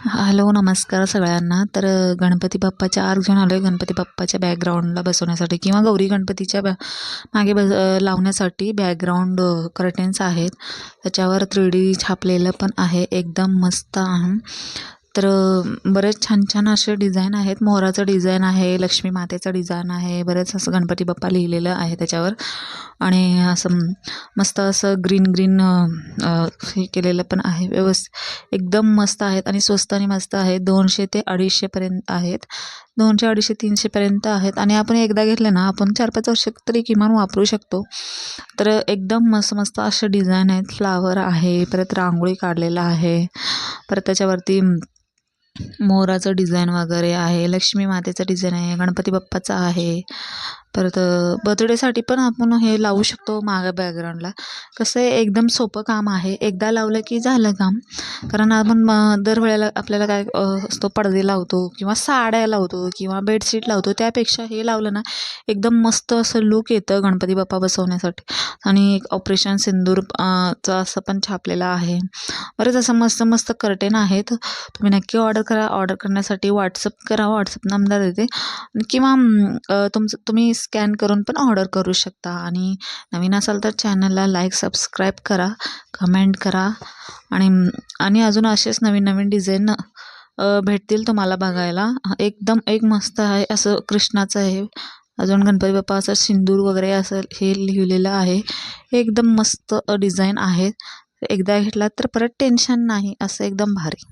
Hello नमस्कार सगळ्यांना. तर गणपती बाप्पाच्या आर्क घेऊन आलो आहे गणपती बाप्पाच्या बॅकग्राऊंडला बसवण्यासाठी किंवा गौरी गणपतीच्या बॅ मागे बस लावण्यासाठी बॅकग्राऊंड कर्टेन्स आहेत. त्याच्यावर थ्री डी छापलेलं पण आहे. एकदम मस्त आहे. तर बरेच छान छान असे डिझाईन आहेत. मोराचं डिझाईन आहे लक्ष्मी मातेचं डिझाईन आहे. बरेच असं गणपती बाप्पा लिहिलेलं आहे त्याच्यावर. आणि असं मस्त असं ग्रीन ग्रीन हे केलेलं पण आहे. व्यवस्थित एकदम मस्त आहेत आणि स्वस्त आणि मस्त आहेत दोनशे ते अडीचशेपर्यंत आहेत. दोनशे अडीचशे तीनशेपर्यंत आहेत. आणि आपण एकदा घेतले ना आपण चार पाच वर्ष तरी किमान वापरू शकतो. तर एकदम मस्त मस्त असे डिझाईन आहेत. फ्लावर आहे परत रांगोळी काढलेला आहे. परत त्याच्यावरती मोराचं डिझाईन वगैरे आहे. लक्ष्मी मातेचं डिझाईन आहे. गणपती बाप्पाचं आहे. परत बर्थडेसाठी पण आपण हे लावू शकतो मागं बॅकग्राऊंडला कसं आहे एकदम सोपं काम आहे. एकदा लावलं की झालं काम. कारण आपण म- दरवेळेला आपल्याला काय असतो पडदे लावतो किंवा साड्या लावतो किंवा बेडशीट लावतो त्यापेक्षा हे लावलं ना एकदम मस्त असं लुक येतं गणपती बाप्पा बसवण्यासाठी. आणि एक ऑपरेशन सिंदूर अ, चं असं पण छापलेलं आहे. बरेच असं मस्त मस्त कर्टेन आहेत. तुम्ही नक्की ऑर्डर करा. ऑर्डर करण्यासाठी व्हॉट्सअप करा. व्हॉट्सअप नंबर देते किंवा तुमचं तुम्ही स्कॅन करून पण ऑर्डर करू शकता. आणि नवीन असाल तर चॅनलला लाईक सबस्क्राईब करा कमेंट करा. आणि आणि अजून असेच नवीन नवीन डिझाईन भेटतील तुम्हाला बघायला. एकदम एक मस्त आहे असं कृष्णाचं आहे. अजून गणपती बाप्पा असं सिंदूर वगैरे असं हे लिहिलेलं आहे. एकदम मस्त डिझाईन आहे. एकदा घेतला तर परत टेन्शन नाही. असं एकदम भारी.